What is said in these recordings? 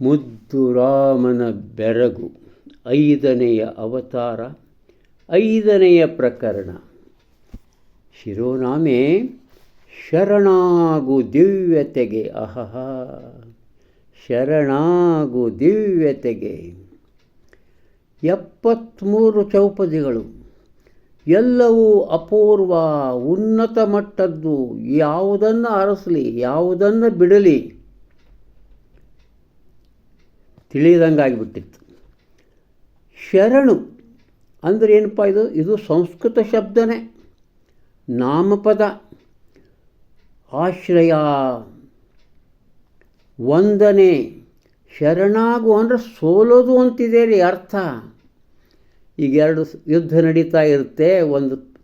ಮುದ್ದು ರಾಮನ ಬೆರಗು ಐದನೆಯ ಅವತಾರ ಐದನೆಯ ಪ್ರಕರಣ ಶಿರೋನಾಮೆ ಶರಣಾಗು ದಿವ್ಯತೆಗೆ ಅಹಹ ಶರಣಾಗು ದಿವ್ಯತೆಗೆ ಎಪ್ಪತ್ತ್ಮೂರು ಚೌಪದಿಗಳು. ಎಲ್ಲವೂ ಅಪೂರ್ವ, ಉನ್ನತ ಮಟ್ಟದ್ದು. ಯಾವುದನ್ನು ಅರಸಲಿ, ಯಾವುದನ್ನು ಬಿಡಲಿ. ತಿಳಿಯದಂಗಾಗಿಬಿಟ್ಟಿತ್ತು ಶರಣು ಅಂದರೆ ಏನಪ್ಪ ಇದು? ಇದು ಸಂಸ್ಕೃತ ಶಬ್ದನೇ. ನಾಮಪದ. ಆಶ್ರಯ. ವಂದನೆ. ಶರಣಾಗು ಅಂದರೆ ಸೋಲೋದು ಅಂತಿದೆ ರೀ ಅರ್ಥ. ಈಗ ಎರಡು ಯುದ್ಧ ನಡೀತಾ ಇರುತ್ತೆ. ಒಂದು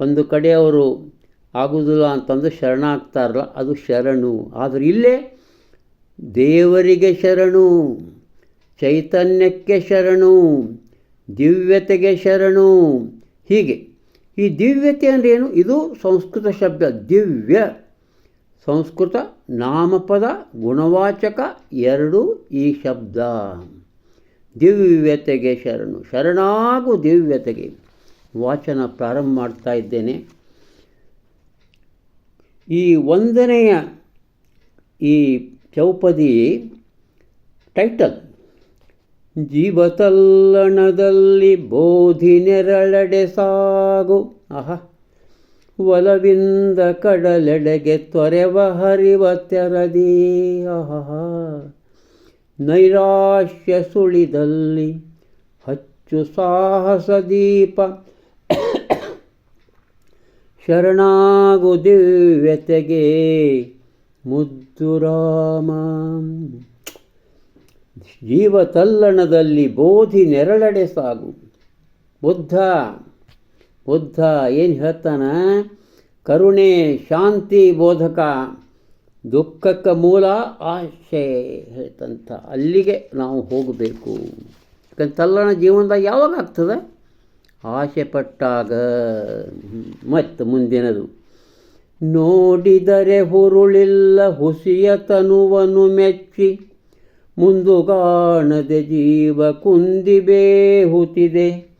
ಒಂದು ಕಡೆ ಅವರು ಆಗುವುದಿಲ್ಲ ಅಂತಂದು ಶರಣಾಗ್ತಾರಲ್ಲ ಅದು ಶರಣು. ಆದರೆ ಇಲ್ಲೇ ದೇವರಿಗೆ ಶರಣು, ಚೈತನ್ಯಕ್ಕೆ ಶರಣು, ದಿವ್ಯತೆಗೆ ಶರಣು. ಹೀಗೆ, ಈ ದಿವ್ಯತೆ ಅಂದರೆ ಏನು? ಇದು ಸಂಸ್ಕೃತ ಶಬ್ದ, ದಿವ್ಯ. ಸಂಸ್ಕೃತ ನಾಮಪದ, ಗುಣವಾಚಕ, ಎರಡು ಈ ಶಬ್ದ. ದಿವ್ಯತೆಗೆ ಶರಣು. ಶರಣಾಗು ದಿವ್ಯತೆಗೆ. ವಾಚನ ಪ್ರಾರಂಭ ಮಾಡ್ತಾ ಇದ್ದೇನೆ. ಈ ಒಂದನೆಯ ಈ ಚೌಪದಿ ಟೈಟಲ್ ಜೀವತಲ್ಲಣದಲ್ಲಿ ಬೋಧಿ ನೆರಳಡೆ ಸಾಗು. ಅಹ ಒಲವಿಂದ ಕಡಲೆಡೆಗೆ ತೊರೆವ ಹರಿವ ತೆರದಿ. ಆಹ. ನೈರಾಶ್ಯ ಸುಳಿದಲ್ಲಿ ಹಚ್ಚು ಸಾಹಸ ದೀಪ. ಶರಣಾಗು ದಿವ್ಯತೆಗೆ ಮುದ್ದು ರಾಮ. ಜೀವ ತಲ್ಲಣದಲ್ಲಿ ಬೋಧಿ ನೆರಳಡೆ ಸಾಗು. ಬುದ್ಧ ಬುದ್ಧ ಏನು ಹೇಳ್ತಾನ? ಕರುಣೆ, ಶಾಂತಿ ಬೋಧಕ. ದುಃಖಕ್ಕೆ ಮೂಲ ಆಶೆ ಹೇಳ್ತಂಥ ಅಲ್ಲಿಗೆ ನಾವು ಹೋಗಬೇಕು. ಯಾಕಂದ್ರೆ ತಲ್ಲಣ ಜೀವನದಾಗ ಯಾವಾಗ ಆಗ್ತದೆ? ಆಸೆ ಪಟ್ಟಾಗ. ಮತ್ತು ಮುಂದಿನದು. ನೋಡಿದರೆ ಹುರುಳಿಲ್ಲ ಹುಸಿಯ ತನುವನು ಮೆಚ್ಚಿ ಮುಂದುಗಾಣದೆ ಜೀವ ಕುಂದಿಬೇಹುತಿದೆ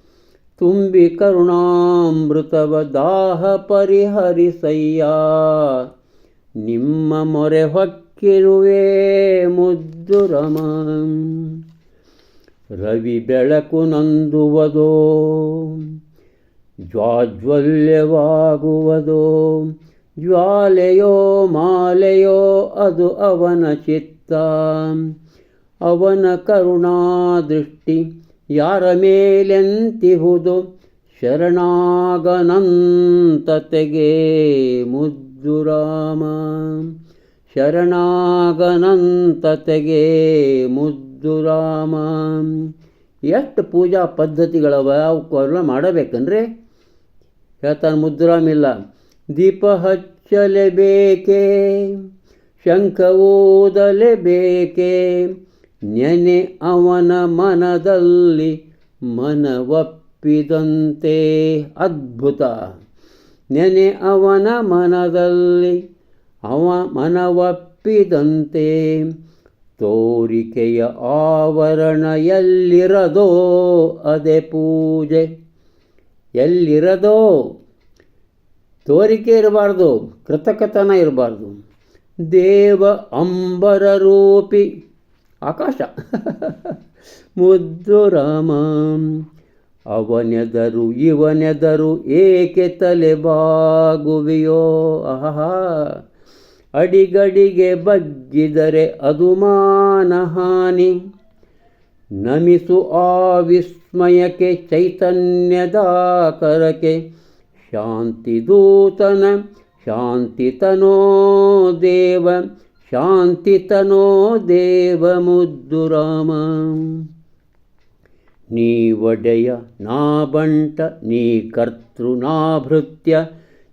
ತುಂಬಿ ಕರುಣಾಮೃತವ ದಾಹ ಪರಿಹರಿಸಯ್ಯ. ನಿಮ್ಮ ಮೊರೆ ಹೊಕ್ಕಿರುವೆ ಮುದ್ದು ರಮ. ರವಿ ಬೆಳಕು ನಂದುವುದೋ, ಜ್ವಾಜ್ವಲ್ಯವಾಗುವುದೋ. ಜ್ವಾಲೆಯೋ ಮಾಲೆಯೋ ಅದು ಅವನ ಚಿತ್ತ. ಅವನ ಕರುಣಾದೃಷ್ಟಿ ಯಾರ ಮೇಲೆಂತಿಹುದು, ಶರಣಾಗನಂತತೆಗೆ ಮುದ್ದು ರಾಮ ಶರಣಾಗನಂತತೆಗೆ ಮುದ್ದು ಎಷ್ಟು ಪೂಜಾ ಪದ್ಧತಿಗಳವ ಅವಕ್ಕೆಲ್ಲ ಮಾಡಬೇಕಂದ್ರೆ? ಹೇಳ್ತಾನೆ ಮುದ್ದುರಾಮಿಲ್ಲ ದೀಪ ಹಚ್ಚಲೇಬೇಕೆ? ಶಂಖ ಓದಲೇಬೇಕೆ? ನೆನೆ ಅವನ ಮನದಲ್ಲಿ ಮನವಪ್ಪಿದಂತೆ. ಅದ್ಭುತ. ನೆನೆ ಅವನ ಮನದಲ್ಲಿ, ಅವ ಮನವಪ್ಪಿದಂತೆ ತೋರಿಕೆಯ ಆವರಣ ಎಲ್ಲಿರದೋ ಅದೇ ಪೂಜೆ. ಎಲ್ಲಿರದೋ, ತೋರಿಕೆ ಇರಬಾರ್ದು, ಕೃತಕತನ ಇರಬಾರ್ದು. ದೇವ ಅಂಬರ ರೂಪಿ, ಆಕಾಶ. ಮುದ್ದು ರಾಮ. ಅವನೆದರು, ಇವನೆದರು ಏಕೆ ತಲೆ ಅಹಹ. ಅಡಿಗಡಿಗೆ ಬಗ್ಗಿದರೆ ಅದು ಮಾನಹಾನಿ. ನಮಿಸು ಆ ವಿಸ್ಮಯಕ್ಕೆ ಚೈತನ್ಯದಾಕರಕ್ಕೆ ಶಾಂತಿದೂತನ ಶಾಂತಿತನೋ ದೇವ ಶಾಂತಿತನೋ ದೇವ ಮುದ್ದು ರಾಮ. ನೀ ಒಡೆಯ ನಾ ಬಂಟ, ನೀ ಕರ್ತೃನಾಭೃತ್ಯ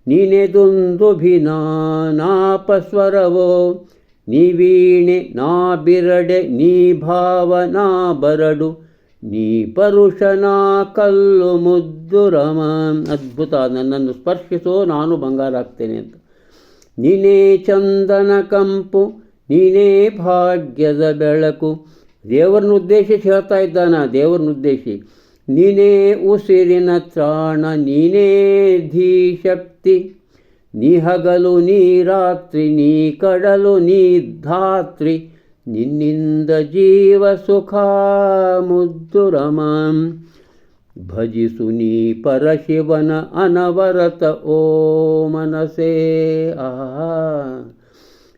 ನೀನೆದೊಂದುಭಿನಾಪಸ್ವರವೋ ನೀ ವೀಣೆ ನಾ ಬಿರಡೆ, ನೀ ಭಾವನಾ ಬರಡು, ನೀ ಪರುಷನಾ ಕಲ್ಲು ಮುದ್ದು ರಮ. ಅದ್ಭುತ, ನನ್ನನ್ನು ಸ್ಪರ್ಶಿಸೋ ನಾನು ಬಂಗಾರ ಆಗ್ತೇನೆ ಅಂತ. ನೀನೇ ಚಂದನ ಕಂಪು, ನೀನೇ ಭಾಗ್ಯದ ಬೆಳಕು ದೇವರನ್ನ ಉದ್ದೇಶಿಸಿ ಹೇಳ್ತಾ ಇದ್ದಾನ ದೇವರನ್ನ ಉದ್ದೇಶಿ ನೀನೇ ಉಸಿರಿನ ತ್ರಾಣ ನೀನೇ ಧೀಶಕ್ತಿ ನೀ ಹಗಲು ನೀ ರಾತ್ರಿ ನೀ ಕಡಲು ನೀ ಧಾತ್ರಿ ನಿನ್ನಿಂದ ಜೀವ ಸುಖ ಮುದ್ದುರಮ ಭಜಿಸು ನೀ ಪರಶಿವನ ಅನವರತ ಓ ಮನಸೇ ಆ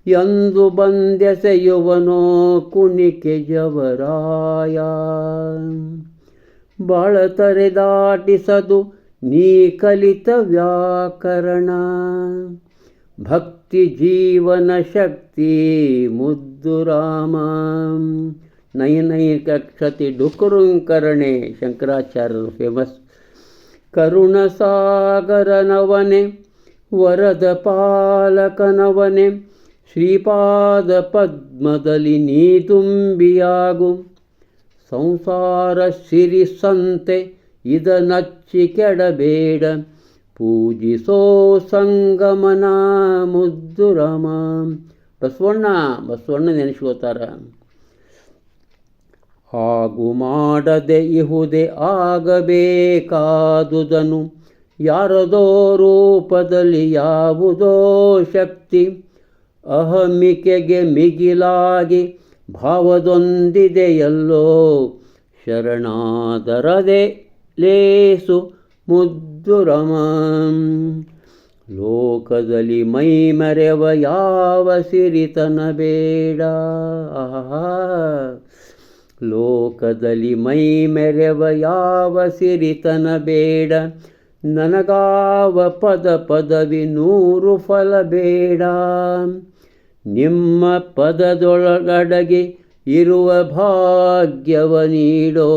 ಎಂದು ಬಂದೆಸೆಯುವನೋ ಕುಣಿಕೆ ಜವರಾಯ ಬಾಳತರೆ ದಾಟಿಸದು ನೀ ಕಲಿತ ವ್ಯಾಕರಣ. ಭಕ್ತಿ ಜೀವನ ಶಕ್ತಿ, ಮುದ್ದು ರಾಮ. ನಯನೈಕಕ್ಷತಿ ಡುಕುರುಂಕರಣೆ ಶಂಕರಾಚಾರ್ಯರು ಫೇಮಸ್ ಕರುಣಸಾಗರನವನೆ ವರದ ಪಾಲಕನವನೆ ಶ್ರೀಪಾದ ಪದ್ಮದಲ್ಲಿ ನೀ ತುಂಬಿಯಾಗು. ಸಂಸಾರ ಸಿರಿ ಸಂತೆ ಇದನಚ್ಚಿ ಕೆಡಬೇಡ. ಪೂಜಿಸೋ ಸಂಗಮನ ಮುದ್ದುರಮ. ಬಸವಣ್ಣ ಬಸವಣ್ಣ ನೆನೆಸ್ಕೋತಾರ ಹಾಗೂ ಮಾಡದೆ ಇಹುದೆ ಆಗಬೇಕಾದುದನು. ಯಾರದೋ ರೂಪದಲ್ಲಿ ಯಾವುದೋ ಶಕ್ತಿ. ಅಹಮಿಕೆಗೆ ಮಿಗಿಲಾಗಿ ಭಾವದೊಂದಿದೆಯಲ್ಲೋ? ಶರಣಾದರದೆ ಲೇಸು ಮುದ್ದುರಮ. ಲೋಕದಲ್ಲಿ ಮೈ ಮರೆವ ಯಾವ ಸಿರಿತನ ಬೇಡ? ಲೋಕದಲ್ಲಿ ಮೈ ಮೆರೆವ ಯಾವ ಸಿರಿತನ ಬೇಡ? ನನಗಾವ ಪದ ಪದವಿ ನೂರು ಫಲ ಬೇಡ. ನಿಮ್ಮ ಪದದೊಳಗಡಗೆ ಇರುವ ಭಾಗ್ಯವ ನೀಡೋ.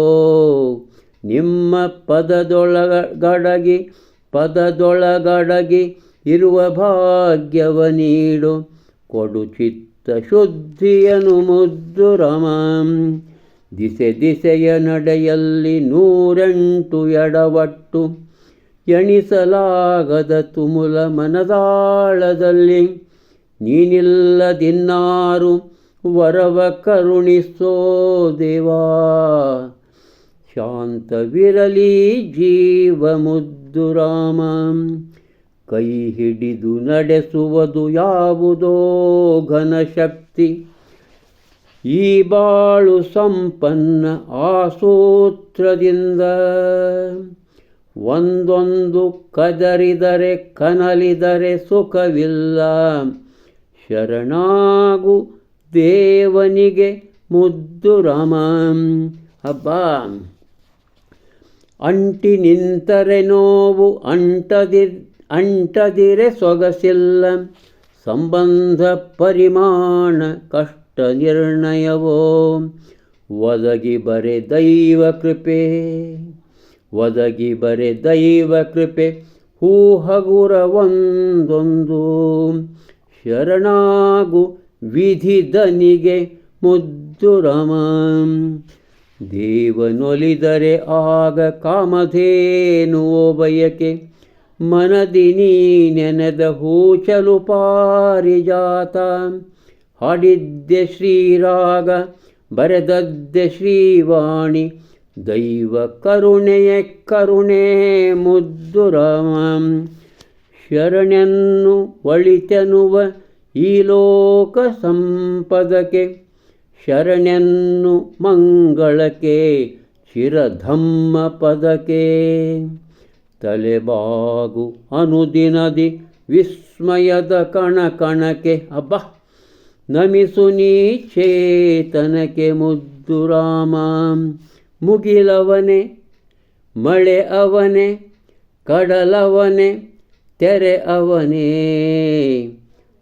ನಿಮ್ಮ ಪದದೊಳಗಡಗೆ, ಪದದೊಳಗಡಗಿ ಇರುವ ಭಾಗ್ಯವ ನೀಡು. ಕೊಡು ಚಿತ್ತ ಶುದ್ಧಿಯನು ಮುದ್ದು ರಮಂ. ದಿಸೆ ದಿಸೆಯ ನಡೆಯಲ್ಲಿ ನೂರೆಂಟು ಎಡವಟ್ಟು ಎಣಿಸಲಾಗದ ತುಮುಲ ಮನದಾಳದಲ್ಲಿ ನೀನಿಲ್ಲದಿನ್ನಾರು ವರವ ಕರುಣಿಸೋ ದೇವಾ. ಶಾಂತವಿರಲಿ ಜೀವ ಮುದ್ದು ರಾಮ ಕೈ ಹಿಡಿದು ನಡೆಸುವುದು ಯಾವುದೋ ಘನಶಕ್ತಿ. ಈ ಬಾಳು ಸಂಪನ್ನ ಆ ಸೂತ್ರದಿಂದ ಒಂದೊಂದು ಕದರಿದರೆ ಕನಲಿದರೆ ಸುಖವಿಲ್ಲ. ಶರಣಾಗು ದೇವನಿಗೆ ಮುದ್ದು ರಾಮ. ಹಬ್ಬ. ಅಂಟಿ ನಿಂತರೆ ನೋವು ಅಂಟದಿ, ಅಂಟದಿರೆ ಸೊಗಸಿಲ್ಲ. ಸಂಬಂಧ ಪರಿಮಾಣ ಕಷ್ಟ ನಿರ್ಣಯವೋ. ಒದಗಿ ಬರೆ ದೈವ ಕೃಪೆ, ಒದಗಿ ಬರೆ ದೈವ ಕೃಪೆ. ಹೂ ಹಗುರ ಒಂದೊಂದು. ಶರಣಾಗು ವಿಧಿದನಿಗೆ ಮುದ್ದುರಮಂ ಮುದ್ದು ರಮ. ದೇವನೊಲಿದರೆ ಆಗ ಕಾಮಧೇನು ಬಯಕೆ ಮನದಿ ನೀ ನೆನೆದ ಹೂಚಲು ಪಾರಿಜಾತ. ಹಾಡಿದ್ದೆ ಶ್ರೀರಾಗ, ಬರೆದದ್ದೆ ಶ್ರೀವಾಣಿ, ದೈವ ಕರುಣೆಯ ಕರುಣೆ ಮುದ್ದು ರಾಮ. ಶರಣೆನ್ನು ಒಳಿತೆನುವ ಈ ಲೋಕ ಸಂಪದಕ್ಕೆ, ಶರಣೆನ್ನು ಮಂಗಳಕ್ಕೆ, ಚಿರಧಮ್ಮ ಪದಕ್ಕೆ. ತಲೆಬಾಗು ಅನುದಿನದಿ ವಿಸ್ಮಯದ ಕಣ ಕಣಕ್ಕೆ, ಅಬ್ಬ! ನಮಿಸು ನೀ ಚೇತನಕ್ಕೆ ಮುದ್ದು ರಾಮ. ಮುಗಿಲವನೆ, ಮಳೆ ಅವನೆ, ಕಡಲವನೆ ತೆರೆ ಅವನೇ.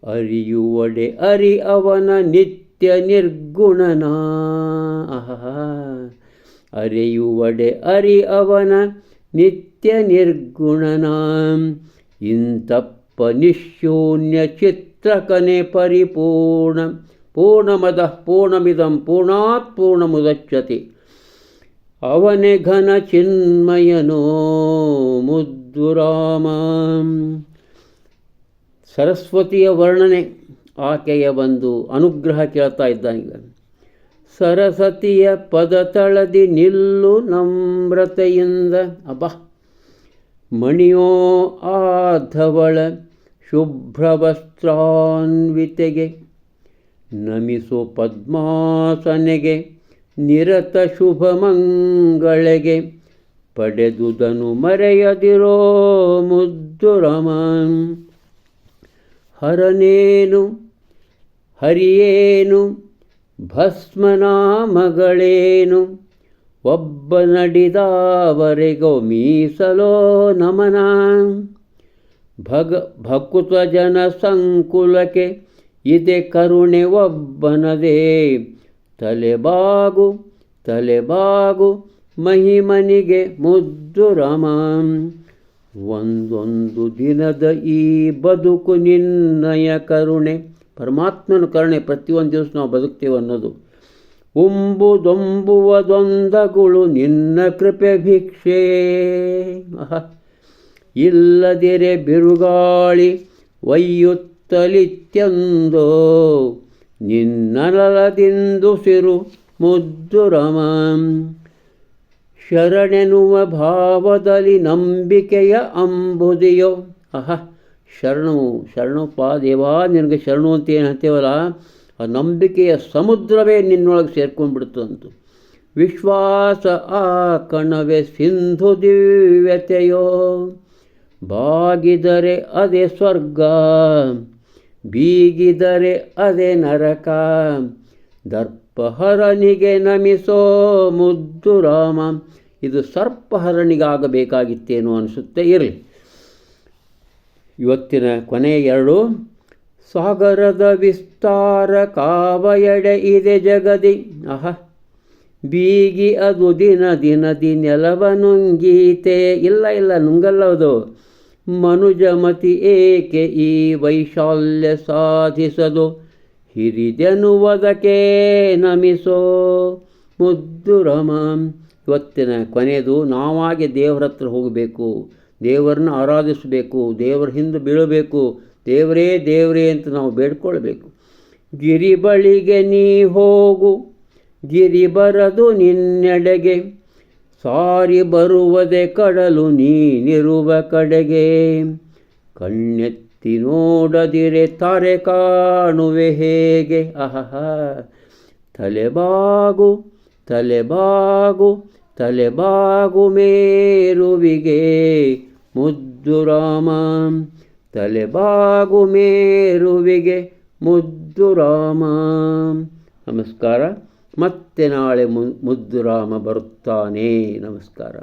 ಅರಿಯುವಡೆ ಅರಿ ಅವನ ನಿತ್ಯ ನಿರ್ಗುಣನ. ಆಹಾ ಅರಿಯುವಡೆ ಅರಿ ಅವನ ನಿತ್ಯ ನಿರ್ಗುಣನ. ಇಂತಪ್ಪ ನಿಶೂನ್ಯ ಚಿತ್ರಕನೆ ಪರಿಪೂರ್ಣ. ಪೂರ್ಣಮದ ಪೂರ್ಣಮಿದಂ ಪೂರ್ಣಾತ್ ಪೂರ್ಣಮುದಚ್ಯತೆ. ಅವನೇ ಘನ ಚಿನ್ಮಯನೋ ಮುದ್ದುರಾಮ. ಸರಸ್ವತಿಯ ವರ್ಣನೆ, ಆಕೆಯ ಒಂದು ಅನುಗ್ರಹ ಕೇಳ್ತಾ ಇದ್ದಾನೀಗ ಸರಸ್ವತಿಯ ಪದ ತಳದಿ ನಿಲ್ಲು ನಮ್ರತೆಯಿಂದ, ಅಬ್ಬ, ಮಣಿಯೋ ಆಧವಳ ಶುಭ್ರವಸ್ತ್ರಾನ್ವಿತೆಗೆ, ನಮಿಸು ಪದ್ಮಾಸನೆಗೆ ನಿರತ ಶುಭ ಮಂಗಳಿಗೆ ಪಡೆದುದನು ಮರೆಯದಿರೋ ಮುದ್ದು ರಮನ್. ಹರನೇನು, ಹರಿಯೇನು, ಭಸ್ಮನಾಮಗಳೇನು, ಒಬ್ಬ ನಡಿದವರೆಗೋ ಮೀಸಲೋ ನಮನ. ಭಗ, ಭಕುತ ಜನ ಸಂಕುಲಕ್ಕೆ ಇದೆ ಕರುಣೆ ಒಬ್ಬನದೇ. ತಲೆಬಾಗು ತಲೆಬಾಗು, ಮಹಿಮನಿಗೆ ಮುದ್ದು ರಾಮ. ಒಂದೊಂದು ದಿನದ ಈ ಬದುಕು ನಿನ್ನಯ ಕರುಣೆ. ಪರಮಾತ್ಮನ ಕರುಣೆ ಪ್ರತಿಯೊಂದು ದಿವಸ ನಾವು ಬದುಕ್ತೇವೆ ಅನ್ನೋದು. ಉಂಬುದೊಂಬುವದೊಂದಗುಳು ನಿನ್ನ ಕೃಪೆ ಭಿಕ್ಷೆ. ಇಲ್ಲದಿರೆ ಬಿರುಗಾಳಿ ಒಯ್ಯುತ್ತಲಿತ್ಯಂದೋ ನಿನ್ನಲದಿಂದ ಸಿರು ಮುದ್ದು ರಮ. ಶರಣೆನುವ ಭಾವದಲ್ಲಿ ನಂಬಿಕೆಯ ಅಂಬುದಿಯೋ. ಅಹ, ಶರಣು ಶರಣಪ್ಪ ದೇವಾ, ನಿನಗೆ ಶರಣು ಅಂತ ಏನು ಹೇಳ್ತೇವಲ್ಲ, ಆ ನಂಬಿಕೆಯ ಸಮುದ್ರವೇ ನಿನ್ನೊಳಗೆ ಸೇರ್ಕೊಂಡ್ಬಿಡ್ತು ಅಂತ ವಿಶ್ವಾಸ ಆ ಕಣವೇ ಸಿಂಧು ದಿವ್ಯತೆಯೋ. ಬಾಗಿದರೆ ಅದೇ ಸ್ವರ್ಗ. ಬೀಗಿದರೆ ಅದೇ ನರಕ. ದರ್ಪಹರನಿಗೆ ನಮಿಸೋ ಮುದ್ದು ರಾಮ. ಇದು ಸರ್ಪಹರಣಿಗಾಗಬೇಕಾಗಿತ್ತೇನೋ ಅನಿಸುತ್ತೆ, ಇರಲಿ. ಇವತ್ತಿನ ಕೊನೆಯ ಎರಡು, ಸಾಗರದ ವಿಸ್ತಾರ ಕಾವಯಡೆ ಇದೆ ಜಗದಿ. ಅಹ, ಬೀಗಿ ಅದು ದಿನ ದಿನದಿ ನೆಲವ ನುಂಗೀತೆ ಇಲ್ಲ ಇಲ್ಲ ನುಂಗಲ್ಲದು ಮನುಜಮತಿ ಏಕೆ ಈ ವೈಶಾಲ್ಯ ಸಾಧಿಸದು? ಹಿರಿದೆನುವುದಕ್ಕೆ ನಮಿಸೋ. ಮುದ್ದು ರಮ. ಇವತ್ತಿನ ಕೊನೆಯದು ನಾವಾಗಿ ದೇವರ ಹತ್ರ ಹೋಗಬೇಕು. ದೇವರನ್ನ ಆರಾಧಿಸಬೇಕು. ದೇವರ ಹಿಂದೆ ಬೀಳಬೇಕು. ದೇವರೇ ದೇವರೇ ಅಂತ ನಾವು ಬೇಡ್ಕೊಳ್ಬೇಕು. ಗಿರಿ ಬಳಿಗೆ ನೀ ಹೋಗು. ಗಿರಿ ಬರದು ನಿನ್ನೆಡೆಗೆ. ಸಾರಿ ಬರುವದೆ ಕಡಲು ನೀನಿರುವ ಕಡೆಗೆ. ಕಣ್ಣೆತ್ತಿ ನೋಡದಿರೆ ತಾರೆ ಕಾಣುವೆ ಹೇಗೆ. ಅಹಹ. ತಲೆಬಾಗು ತಲೆಬಾಗು ತಲೆಬಾಗು ಮೇರುವಿಗೆ. ಮುದ್ದು ರಾಮ. ತಲೆಬಾಗು ಮೇರುವಿಗೆ ಮುದ್ದು ರಾಮ. ನಮಸ್ಕಾರ. ಮತ್ತೆ ನಾಳೆ ಮುದ್ದು ರಾಮ ಬರುತ್ತಾನೆ. ನಮಸ್ಕಾರ.